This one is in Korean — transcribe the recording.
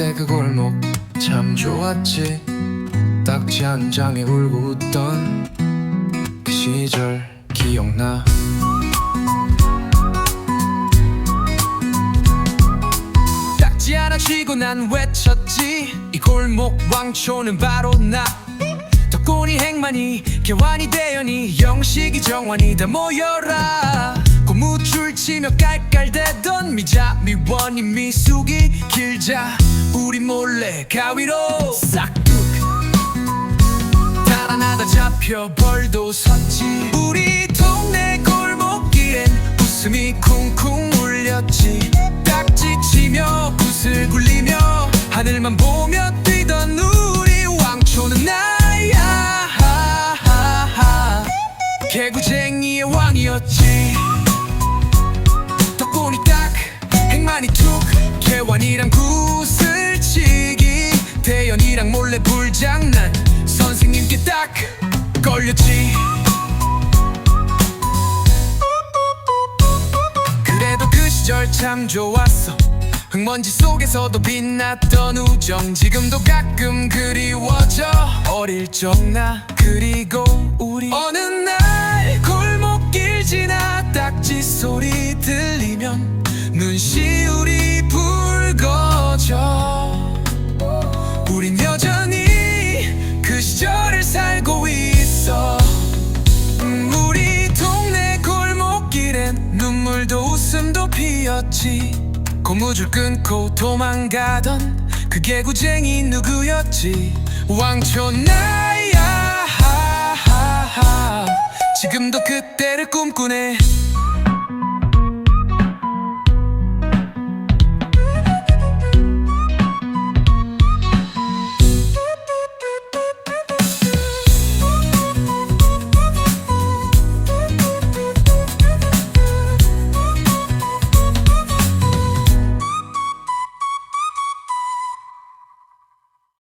그때 그 골목 참 좋았지. 딱지 한 장에 울고 웃던 그 시절 기억나? 딱지 하나 쥐고 난 외쳤지. 이 골목 왕초는 바로 나. 덕분이 행만이 개환이 대연이 영식이 정환이 다 모여라. 고 무줄 치며 깔깔대던 미자 미원이 미숙이 길자. 우리 몰래 가위로 싹둑. 달아나다 잡혀 벌도 섰지. 우리 동네 골목길엔 웃음이 쿵쿵 울렸지. 딱지 치며 붓을 굴리며 하늘만 보며 뛰던 우리 왕초는 나야. 개구쟁 불장난. 선생님께 딱 걸렸지. 그래도 그 시절 참 좋았어. 흙먼지 속에서도 빛났던 우정. 지금도 가끔 그리워져. 어릴 적 나 그리고 우리. 어느 날 골목길 지나 딱지 소리 들리면 눈시울이 붉어져. 우린 여전 눈물도 웃음도 피었지. 고무줄 끊고 도망가던 그 개구쟁이 누구였지? 왕초 나